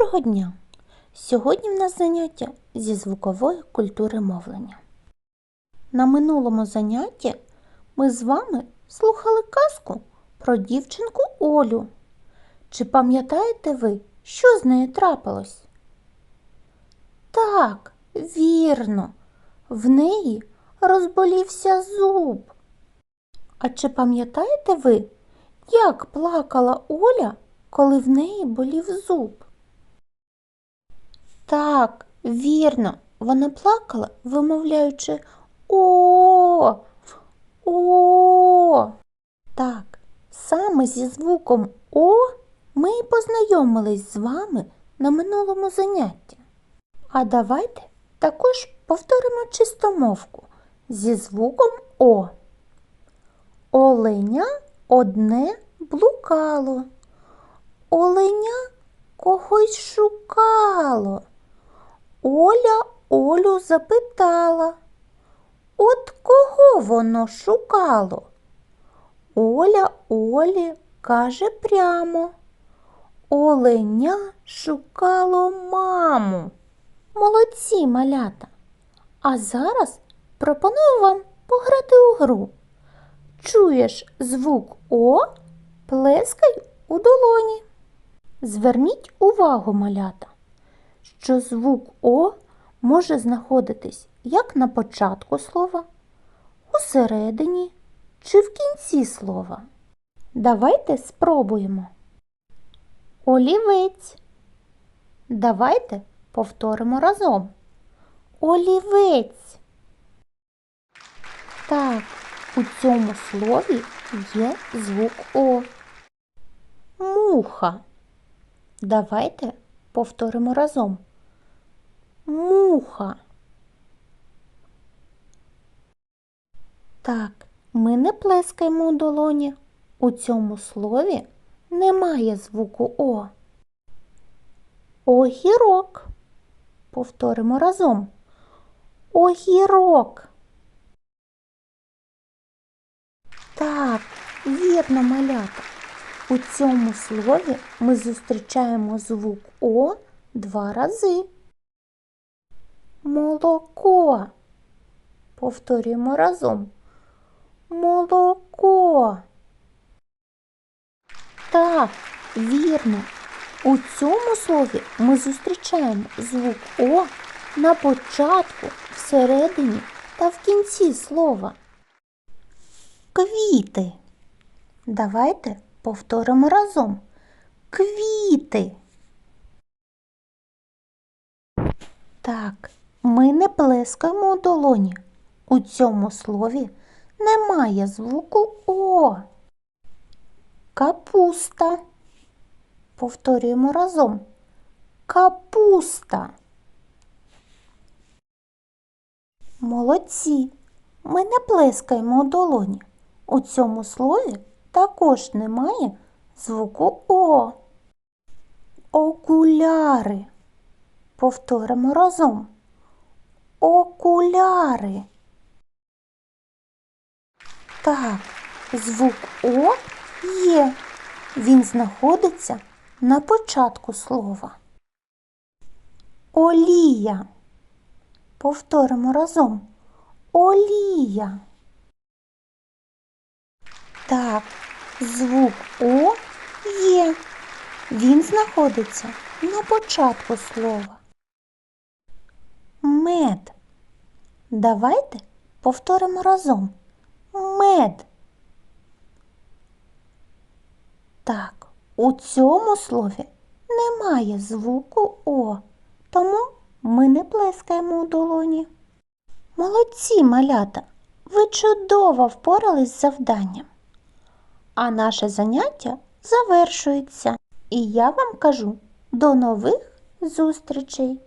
Доброго дня! Сьогодні в нас заняття зі звукової культури мовлення. На минулому занятті ми з вами слухали казку про дівчинку Олю. Чи пам'ятаєте ви, що з нею трапилось? Так, вірно, в неї розболівся зуб. А чи пам'ятаєте ви, як плакала Оля, коли в неї болів зуб? Так, вірно, вона плакала, вимовляючи О. О. Так, саме зі звуком О ми і познайомились з вами на минулому занятті. А давайте також повторимо чистомовку зі звуком О. Оленя одне блукало. Оленя когось шукало. Оля Олю запитала. От кого воно шукало? Оля Олі каже прямо. Оленя шукало маму. Молодці, малята. А зараз пропоную вам пограти у гру. Чуєш звук О, плескай у долоні. Зверніть увагу, малята, що звук О може знаходитись як на початку слова, у середині чи в кінці слова. Давайте спробуємо. Олівець. Давайте повторимо разом. Олівець. Так, у цьому слові є звук О. Муха. Давайте повторимо разом. Муха. Так, ми не плескаємо у долоні. У цьому слові немає звуку О. Огірок. Повторимо разом. Огірок. Так, вірно, малята. У цьому слові ми зустрічаємо звук О два рази. Молоко. Повторюємо разом. Молоко. Так, вірно. У цьому слові ми зустрічаємо звук О на початку, всередині та в кінці слова. Квіти. Давайте повторимо разом. Квіти. Так, ми не плескаємо у долоні. У цьому слові немає звуку О. Капуста. Повторюємо разом. Капуста. Молодці. Ми не плескаємо у долоні. У цьому слові також немає звуку О. Окуляри. Повторимо разом. Окуляри. Так, звук О є. Він знаходиться на початку слова. Олія. Повторимо разом. Олія. Так, звук О є. Він знаходиться на початку слова. Мед. Давайте повторимо разом. Мед. Так, у цьому слові немає звуку О, тому ми не плескаємо у долоні. Молодці, малята! Ви чудово впорались з завданням. А наше заняття завершується. І я вам кажу до нових зустрічей!